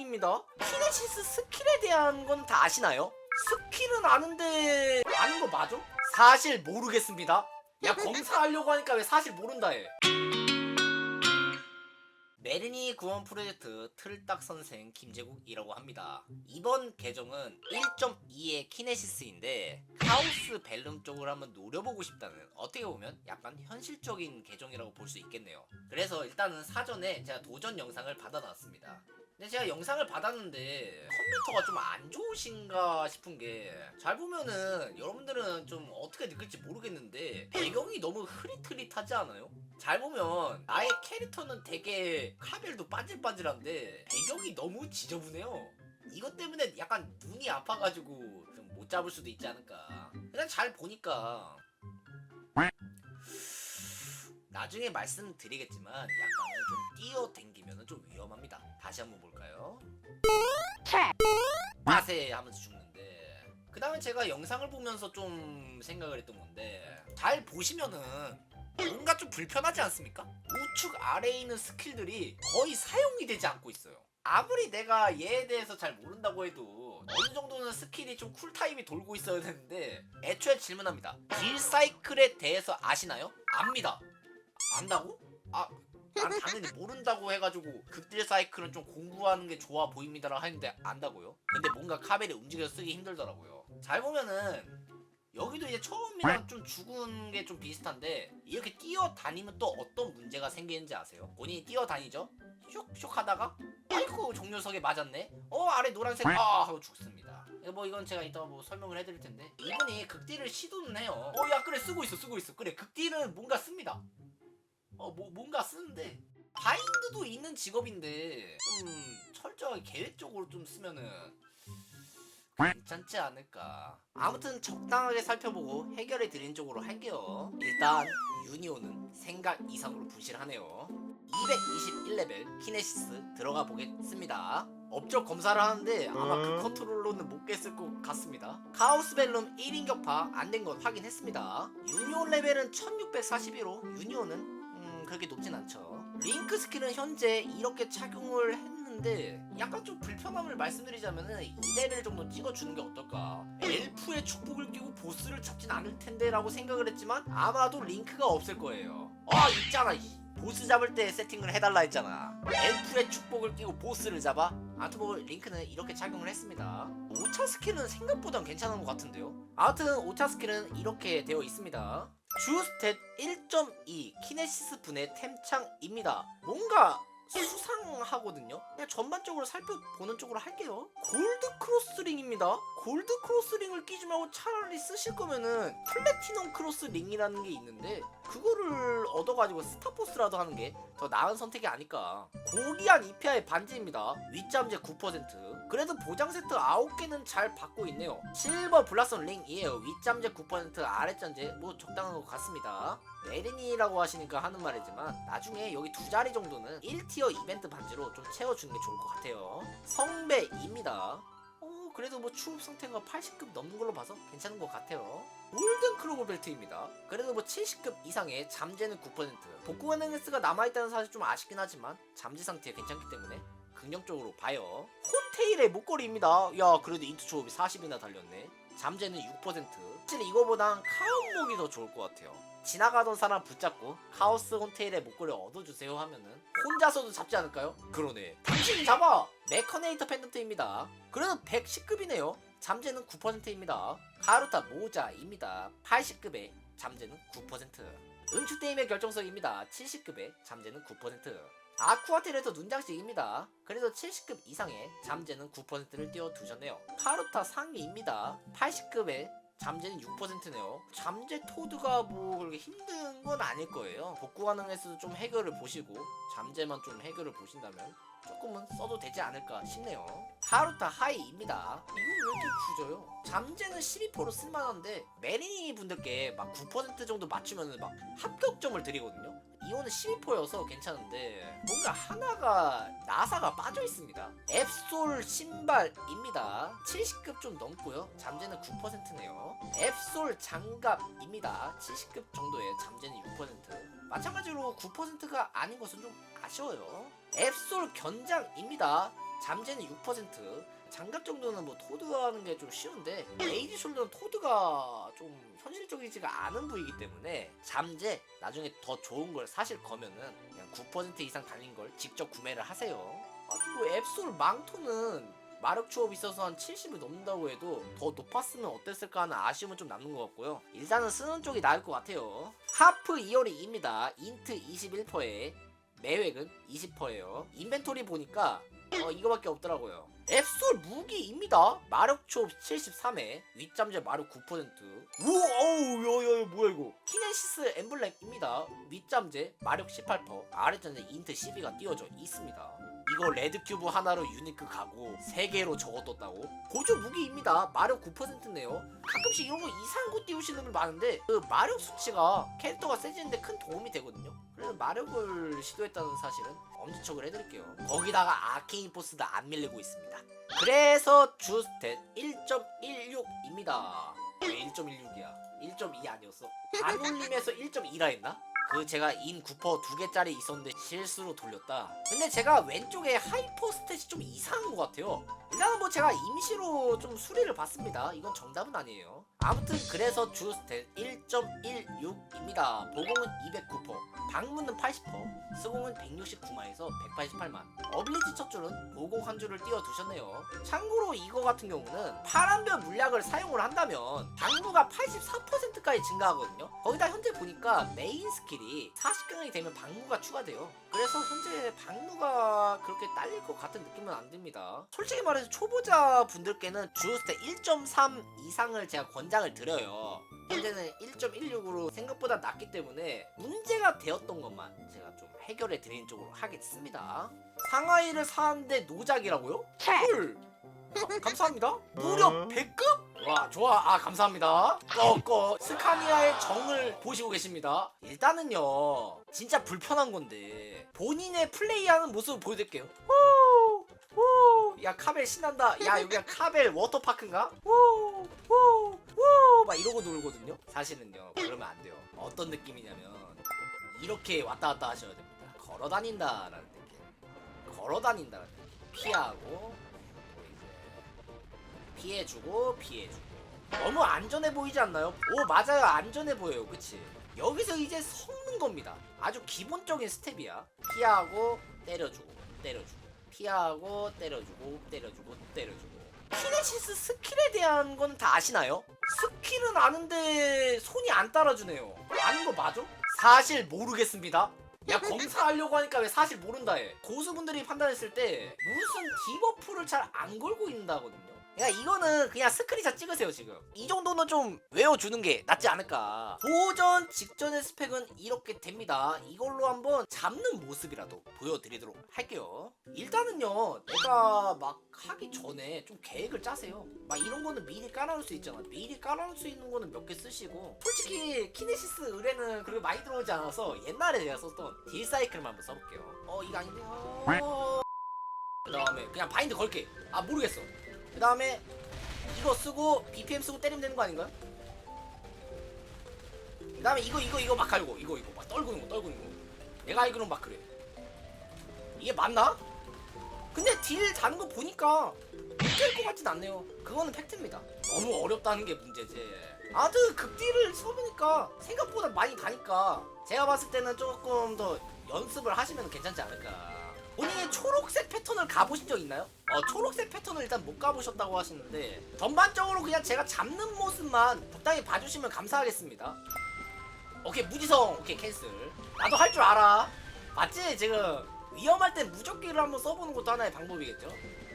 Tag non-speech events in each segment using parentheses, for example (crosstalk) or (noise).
스트링입니다. 키네시스 스킬에 대한 건 다 아시나요? 스킬은 아는데 아는 거 맞아? 사실 모르겠습니다. 야 검사하려고 하니까 왜 사실 모른다 해. 메르니 구원 프로젝트 틀딱 선생 김재국이라고 합니다. 이번 계정은 1.2의 키네시스인데 카오스 벨룸 쪽으로 한번 노려보고 싶다는 어떻게 보면 약간 현실적인 계정이라고 볼 수 있겠네요. 그래서 일단은 사전에 제가 도전 영상을 받아놨습니다. 근데 제가 영상을 받았는데 컴퓨터가 좀 안 좋으신가 싶은 게 잘 보면은 여러분들은 좀 어떻게 느낄지 모르겠는데 배경이 너무 흐릿흐릿하지 않아요? 잘 보면 나의 캐릭터는 되게 카멜도 반질반질한데 배경이 너무 지저분해요. 이것 때문에 약간 눈이 아파가지고 좀 못 잡을 수도 있지 않을까. 그냥 잘 보니까 나중에 말씀드리겠지만 약간은 좀 뛰어댕기면 좀 위험합니다. 다시 한번 볼까요? 빠세 하면서 죽는데 그 다음에 제가 영상을 보면서 좀 생각을 했던 건데 잘 보시면은 뭔가 좀 불편하지 않습니까? 우측 아래에 있는 스킬들이 거의 사용이 되지 않고 있어요. 아무리 내가 얘에 대해서 잘 모른다고 해도 어느 정도는 스킬이 좀 쿨타임이 돌고 있어야 되는데 애초에 질문합니다. 딜 사이클에 대해서 아시나요? 압니다. 안다고? 아, 난 당연히 모른다고 해가지고 극딜 사이클은 좀 공부하는 게 좋아 보입니다라 하는데 안다고요? 근데 뭔가 카벨이 움직여서 쓰기 힘들더라고요. 잘 보면은 여기도 이제 처음이랑 좀 죽은 게 좀 비슷한데 이렇게 뛰어다니면 또 어떤 문제가 생기는지 아세요? 본인이 뛰어다니죠? 슉슉 하다가 아이고 종료석에 맞았네? 어 아래 노란색 아 하고 죽습니다. 뭐 이건 제가 이따 뭐 설명을 해드릴 텐데 이분이 극딜을 시도는 해요. 어 야 그래 쓰고 있어 쓰고 있어 그래 극딜은 뭔가 씁니다. 어, 뭐, 뭔가 쓰는데 바인드도 있는 직업인데 좀 철저하게 계획적으로 좀 쓰면은 괜찮지 않을까. 아무튼 적당하게 살펴보고 해결해 드린 쪽으로 할게요. 일단 유니온은 생각 이상으로 부실하네요. 221레벨 키네시스 들어가 보겠습니다. 업적 검사를 하는데 아마 그 컨트롤로는 못 깼을 것 같습니다. 카오스 벨룸 1인 격파 안 된 건 확인했습니다. 유니온 레벨은 1641로 유니온은 음, 그렇게 높진 않죠. 링크 스킬은 현재 이렇게 착용을 했는데 약간 좀 불편함을 말씀드리자면은 2레벨 정도 찍어주는 게 어떨까. 엘프의 축복을 끼고 보스를 잡진 않을 텐데 라고 생각을 했지만 아마도 링크가 없을 거예요. 아 있잖아 이. 보스 잡을 때 세팅을 해달라 했잖아. 엘프의 축복을 끼고 보스를 잡아? 아무튼 뭐 링크는 이렇게 착용을 했습니다. 5차 스킬은 생각보단 괜찮은 것 같은데요. 아무튼 5차 스킬은 이렇게 되어 있습니다. 주 스탯 1.2 키네시스 분의 템창입니다. 뭔가 수상하거든요. 그냥 전반적으로 살펴보는 쪽으로 할게요. 골드 크로스링입니다. 골드 크로스 링을 끼지 말고 차라리 쓰실 거면은 플래티넘 크로스 링이라는 게 있는데 그거를 얻어가지고 스타포스라도 하는 게 더 나은 선택이 아닐까. 고귀한 이피아의 반지입니다. 윗잠재 9%. 그래도 보장 세트 9개는 잘 받고 있네요. 실버 블라썸 링이에요. 윗잠재 9% 아랫잠재 뭐 적당한 것 같습니다. 에린이라고 하시니까 하는 말이지만 나중에 여기 두 자리 정도는 1티어 이벤트 반지로 좀 채워주는 게 좋을 것 같아요. 성배입니다. 어, 그래도 뭐 추업 상태가 80급 넘는 걸로 봐서 괜찮은 것 같아요. 골든 크로고 벨트입니다. 그래도 뭐 70급 이상의 잠재는 9%. 복구한 NS가 남아있다는 사실 좀 아쉽긴 하지만 잠재 상태 괜찮기 때문에 긍정적으로 봐요. 콘테일의 목걸이입니다. 야, 그래도 인투 초업이 40이나 달렸네. 잠재는 6%. 사실 이거보단 카운목이 더 좋을 것 같아요. 지나가던 사람 붙잡고 카오스 혼테일의 목걸이 얻어주세요 하면은 혼자서도 잡지 않을까요? 그러네. 당신이 잡아! 메커네이터 펜던트입니다. 그래도 110급이네요. 잠재는 9%입니다. 가루타 모자입니다. 80급에 잠재는 9%. 은추게임의 결정성입니다. 70급에 잠재는 9%. 아쿠아텔에서 눈장식입니다. 그래도 70급 이상의 잠재는 9%를 띄워두셨네요. 카루타 상위입니다. 80급에 잠재는 6%네요. 잠재 토드가 뭐 그렇게 힘든 건 아닐 거예요. 복구 가능해서도 좀 해결을 보시고 잠재만 좀 해결을 보신다면 조금은 써도 되지 않을까 싶네요. 하루타 하이입니다. 이건 왜 이렇게 굳어요? 잠재는 12%로 쓸만한데 메리니 분들께 막 9% 정도 맞추면 막 합격점을 드리거든요. 이거는 12%여서 괜찮은데 뭔가 하나가 나사가 빠져 있습니다. 앱솔 신발입니다. 70급 좀 넘고요. 잠재는 9%네요. 앱솔 장갑입니다. 70급 정도의 잠재는 6%. 마찬가지로 9%가 아닌 것은 좀 아쉬워요. 앱솔 견장입니다. 잠재는 6% 장갑 정도는 뭐 토드하는 게 좀 쉬운데 에이지 숄더는 토드가 좀 현실적이지가 않은 부위이기 때문에 잠재 나중에 더 좋은 걸 사실 거면은 그냥 9% 이상 달린 걸 직접 구매를 하세요. 아니 뭐 앱솔 망토는 마력 추업이 있어서 한 70을 넘는다고 해도 더 높았으면 어땠을까 하는 아쉬움은 좀 남는 것 같고요. 일단은 쓰는 쪽이 나을 것 같아요. 하프 2열이 2입니다. 인트 21%에 매획은 20%예요. 인벤토리 보니까 어, 이거밖에 없더라고요. 앱솔 무기입니다. 마력 추업 73에 윗잠재 마력 9%. 우와, 어우, 야야 뭐야 이거? 키네시스 엠블렘입니다. 윗잠재 마력 18%, 아랫잠재 인트 12가 띄워져 있습니다. 이거 레드 큐브 하나로 유니크 가고 3개로 적어뒀다고? 보조 무기입니다. 마력 9%네요. 가끔씩 이런 거 이상한 거 띄우시는 분 많은데 그 마력 수치가 캐릭터가 세지는데 큰 도움이 되거든요. 그래서 마력을 시도했다는 사실은 엄지척을 해드릴게요. 거기다가 아케인 포스도 안 밀리고 있습니다. 그래서 주스탯 1.16입니다. 왜 1.16이야? 1.2 아니었어? 반올림에서 1.2라 했나? 그 제가 인9%두 개짜리 있었는데 실수로 돌렸다. 근데 제가 왼쪽에 하이퍼 스탯이 좀 이상한 것 같아요. 일단은 뭐 제가 임시로 좀 수리를 봤습니다. 이건 정답은 아니에요. 아무튼 그래서 주 스탯 1.16입니다. 보공은 209%, 방문은 80%, 수공은 169만에서 188만. 어빌리티 첫 줄은 보공 한 줄을 띄워 두셨네요. 참고로 이거 같은 경우는 파란별 물약을 사용을 한다면 방무가 84%까지 증가하거든요. 거기다 현재 보니까 메인 스킬이 40강이 되면 방무가 추가돼요. 그래서 현재 방무가 그렇게 딸릴 것 같은 느낌은 안 듭니다. 솔직히 말해서 초보자 분들께는 주스테 1.3 이상을 제가 권 장을 드려요. 현재는 1.16으로 생각보다 낮기 때문에 문제가 되었던 것만 제가 좀 해결해 드리는 쪽으로 하겠습니다. 상하이를 사는데 노작이라고요? 헐! 아, 감사합니다. 무려 100급? 와 좋아 아 감사합니다 꺼꺼 스카니아의 정을 보시고 계십니다 일단은요 진짜 불편한 건데 본인의 플레이하는 모습을 보여드릴게요 야 카벨 신난다 야 여기가 카벨 워터파크인가? 막 이러고 놀거든요? 사실은요. 그러면 안 돼요. 어떤 느낌이냐면 이렇게 왔다 갔다 하셔야 됩니다. 걸어 다닌다라는 느낌. 걸어 다닌다라는 느낌. 피하고 또 이제 피해주고 피해주고. 너무 안전해 보이지 않나요? 오 맞아요. 안전해 보여요. 그치? 여기서 이제 섞는 겁니다. 아주 기본적인 스텝이야. 피하고 때려주고 때려주고. 피하고 때려주고 때려주고 때려주고 키네시스 스킬에 대한 건다 아시나요? 스킬은 아는데 손이 안 따라주네요 아는 거 맞아? 사실 모르겠습니다 야 (laughs) 검사하려고 하니까 왜 사실 모른다 해 고수분들이 판단했을 때 무슨 디버프를 잘 안 걸고 있다거든요 그러니까 이거는 그냥 스크린샷 찍으세요 지금. 이 정도는 좀 외워주는 게 낫지 않을까. 도전 직전의 스펙은 이렇게 됩니다. 이걸로 한번 잡는 모습이라도 보여드리도록 할게요. 일단은요 내가 막 하기 전에 좀 계획을 짜세요. 막 이런 거는 미리 깔아놓을 수 있잖아. 미리 깔아놓을 수 있는 거는 몇 개 쓰시고. 솔직히 키네시스 의뢰는 그렇게 많이 들어오지 않아서 옛날에 제가 썼던 딜 사이클만 한번 써볼게요. 어 이거 아닌데 어... 그 다음에 그냥 바인드 걸게. 아 모르겠어 그 다음에 이거 쓰고 BPM 쓰고 때리면 되는 거 아닌가요? 그 다음에 이거 이거 이거 막 갈고 이거 이거 막 떨구는 거 떨구는 거. 내가 알기로는 막 그래. 이게 맞나? 근데 딜 다는 거 보니까 못될 것 같진 않네요. 그거는 팩트입니다. 너무 어렵다는 게 문제지. 아무튼 극딜을 써보니까 생각보다 많이 가니까 제가 봤을 때는 조금 더 연습을 하시면 괜찮지 않을까 본인이 초록색 패턴을 가보신 적 있나요? 어 초록색 패턴을 일단 못 가보셨다고 하시는데 전반적으로 그냥 제가 잡는 모습만 적당히 봐주시면 감사하겠습니다. 오케이 무지성. 오케이 캔슬. 나도 할 줄 알아. 맞지? 지금 위험할 땐 무적기를 한번 써보는 것도 하나의 방법이겠죠?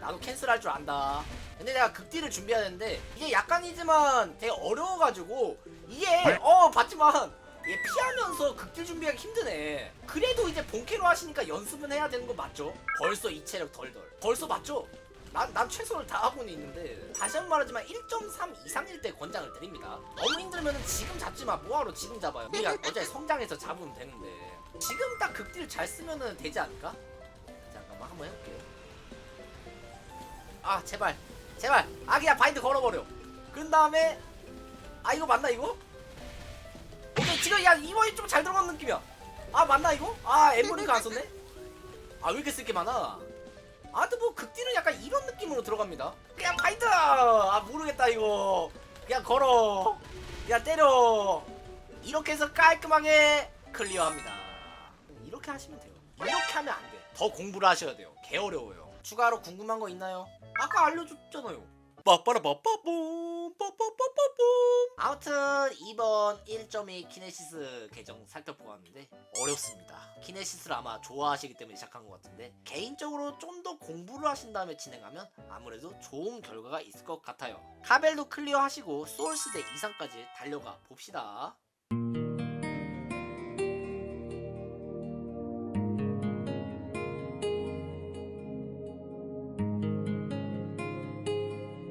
나도 캔슬 할 줄 안다. 근데 내가 극딜을 준비해야 되는데 이게 약간이지만 되게 어려워가지고 이게 어 봤지만 얘 피하면서 극딜 준비하기 힘드네. 그래도 이제 본캐로 하시니까 연습은 해야 되는 거 맞죠? 벌써 이 체력 덜덜. 벌써 맞죠? 난, 난 최선을 다하고는 있는데 다시 한 번 말하지만 1.3 이상일 때 권장을 드립니다. 너무 힘들면 지금 잡지 마. 뭐하러 지금 잡아요? 우리가 (laughs) 어차피 성장해서 잡으면 되는데. 지금 딱 극딜 잘 쓰면은 되지 않을까? 잠깐만 한번 해볼게 아 제발. 제발. 아 그냥 바인드 걸어버려. 그런 다음에 아 이거 맞나 이거? 지금 야 이번이 좀 잘 들어간 느낌이야 아 맞나 이거? 아 엠버링크 안 썼네? 아 왜 이렇게 쓸 게 많아? 아무튼 뭐 극딜은 약간 느낌으로 들어갑니다. 그냥 파이트! 아 모르겠다 이거. 그냥 걸어. 그냥 때려. 이렇게 해서 깔끔하게 클리어합니다. 이렇게 하시면 돼요. 이렇게 하면 안 돼. 더 공부를 하셔야 돼요. 개 어려워요. 추가로 궁금한 거 있나요? 아까 알려줬잖아요. 빠빠라빠빠뿜 빠빠빠빠뿜 아무튼 이번 1.2 키네시스 계정 살펴보고 왔는데 어렵습니다. 키네시스를 아마 좋아하시기 때문에 시작한 것 같은데 개인적으로 좀 더 공부를 하신 다음에 진행하면 아무래도 좋은 결과가 있을 것 같아요. 카벨도 클리어 하시고 소울스대 이상까지 달려가 봅시다